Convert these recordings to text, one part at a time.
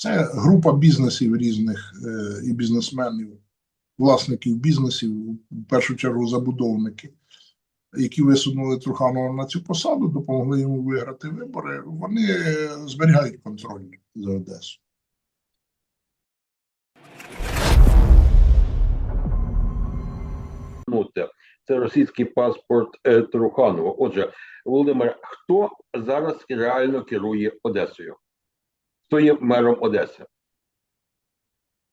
Це група бізнесів різних е, і бізнесменів, власників бізнесів, в першу чергу забудовники, які висунули Труханова на цю посаду, допомогли йому виграти вибори. Вони е, зберігають контроль за Одесу. Це російський паспорт е, Труханова. Отже, Володимир, хто зараз реально керує Одесою? Хто є мером Одеси?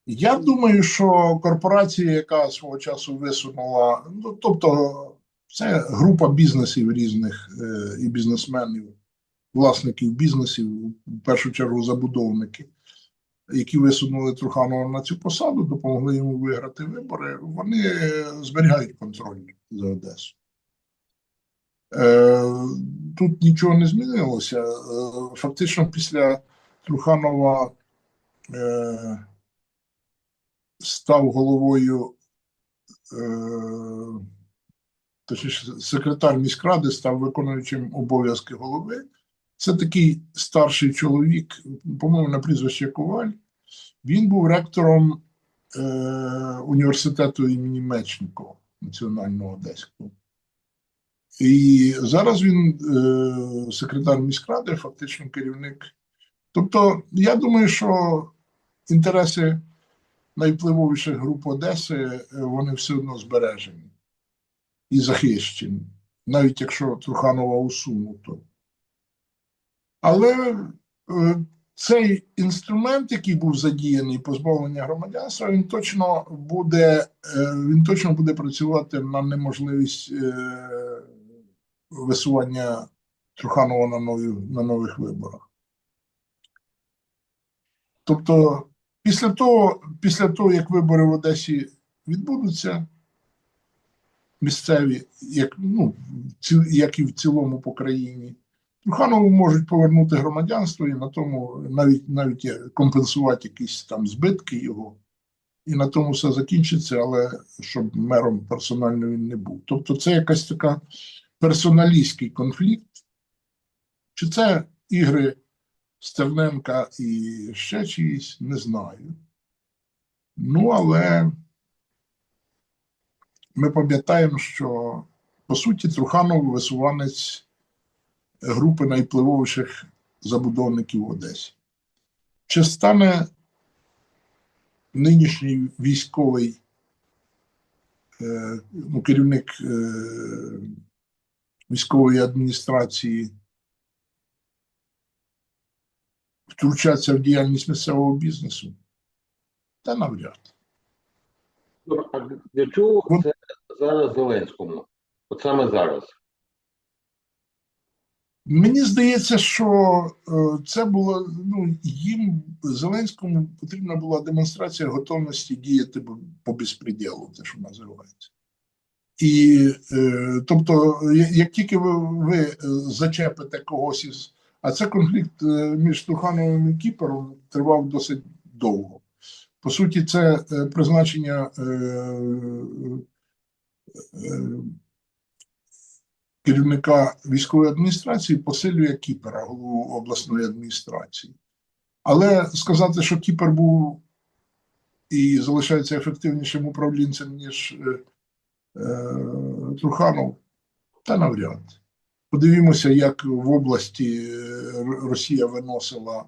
Я думаю, що корпорація, яка свого часу висунула, ну тобто це група бізнесів різних е, і бізнесменів, власників бізнесів, в першу чергу забудовники, які висунули Труханова на цю посаду, допомогли йому виграти вибори. Вони е, зберігають контроль за Одесу. Е, тут нічого не змінилося. Е, фактично, після Труханова. Е, став головою, е, точніше, секретар міськради став виконуючим обов'язки голови. Це такий старший чоловік, по-моєму, на прізвище Коваль. Він був ректором е, університету імені Мечникова Національного Одеського. І зараз він е, секретар міськради, фактично керівник. Тобто, я думаю, що інтереси найвпливовіших груп Одеси, е, вони все одно збережені і захищені, навіть якщо Труханова усунуто. Але е, цей інструмент, який був задіяний позбавлення громадянства, він точно буде, е, він точно буде працювати на неможливість висування Труханова на, нові, на нових виборах. Тобто Після того, після того, як вибори в Одесі відбудуться, місцеві, як, ну, ці- як і в цілому по країні, Труханову можуть повернути громадянство і на тому навіть навіть компенсувати якісь там збитки його, і на тому все закінчиться, але щоб мером персонально він не був. Тобто це якась така персоналістський конфлікт, чи це ігри Стерненка і ще чиїсь, не знаю. Ну, але ми пам'ятаємо, що по суті Труханов висуванець групи найвпливовіших забудовників в Одесі. Чи стане нинішній військовий е, ну, керівник е, військової адміністрації втручатися в діяльність місцевого бізнесу? Та навряд. А для чого Ну. це зараз Зеленському? От саме зараз. Мені здається, що е, це було ну їм Зеленському потрібна була демонстрація готовності діяти по безпреділу, те, що називається. І е, тобто, як тільки ви, ви е, зачепите когось із. А це конфлікт е, між Тухановим і Кіпером тривав досить довго. По суті, це е, призначення е, керівника військової адміністрації посилює Кіпера, голову обласної адміністрації. Але сказати, що Кіпер був і залишається ефективнішим управлінцем, ніж Труханов, та навряд. Подивімося, як в області е, Росія виносила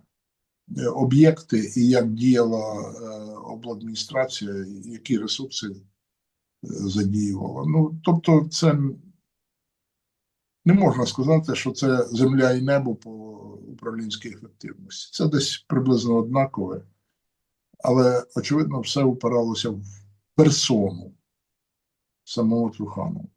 е, об'єкти і як діяла е, обладміністрація, які ресурси задіювала. Ну, тобто, це не можна сказати, що це земля і небо по управлінській ефективності. Це десь приблизно однакове, але очевидно, все упиралося в персону самого Труханова.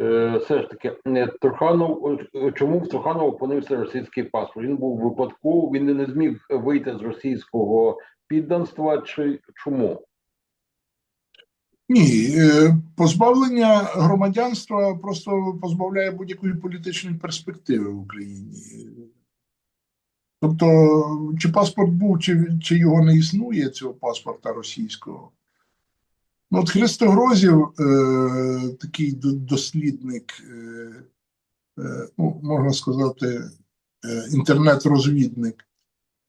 Е, все ж таки, Труханов, е, чому в Труханова опинився російський паспорт? Він був випадково, він не зміг вийти з російського підданства, чи чому? Ні, е, позбавлення громадянства просто позбавляє будь-якої політичної перспективи в Україні. Тобто, чи паспорт був, чи, чи його не існує, цього паспорта російського. Ну, от Христо Грозів, е, такий дослідник, е, е, ну, можна сказати, е, інтернет-розвідник,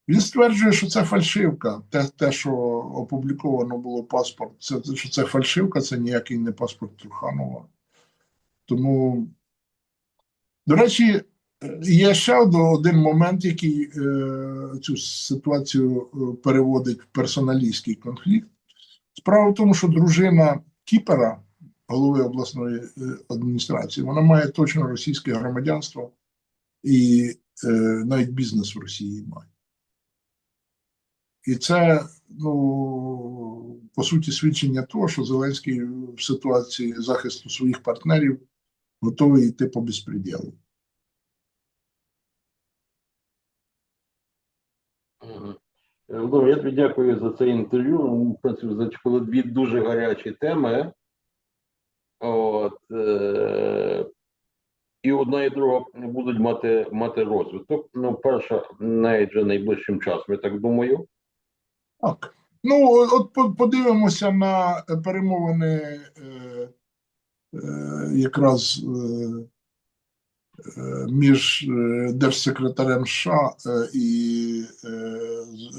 Він стверджує, що це фальшивка. Те, те що опубліковано було паспорт, це що це фальшивка, це ніякий не паспорт Труханова. Тому, до речі, є ще один момент, який е, цю ситуацію е, переводить в персоналістський конфлікт. Справа в тому, що дружина Кіпера, голови обласної е, адміністрації, вона має точно російське громадянство і е, навіть бізнес в Росії має. І це, ну, по суті, свідчення того, що Зеленський в ситуації захисту своїх партнерів готовий йти по безпреділу. Мгм. Е, Володимир, я тобі дякую за це інтерв'ю. Ми, в принципі, зачепили дві дуже гарячі теми. От, е- і одна і друга будуть мати, мати розвиток. Ну, перша навіть вже найближчим часом, я так думаю. Так. Ну, от подивимося на перемовини е, е, якраз е, е, між е, держсекретарем США е, і е,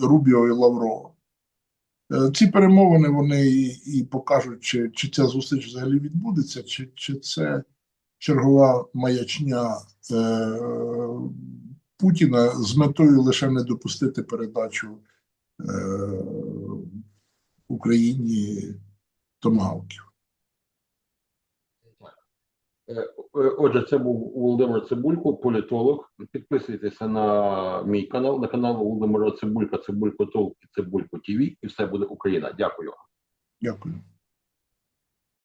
Рубіо і Лавровим. Е, Ці перемовини вони і, і покажуть, чи, чи ця зустріч взагалі відбудеться, чи, чи це чергова маячня е, Путіна з метою лише не допустити передачу е, Україні томагавків. Е, е, Отже, це був Володимир Цибулько, політолог. Підписуйтеся на мій канал, на канал Володимира Цибулька, Цибулько Толк і Цибулько ТВ, і все буде Україна. Дякую. Дякую.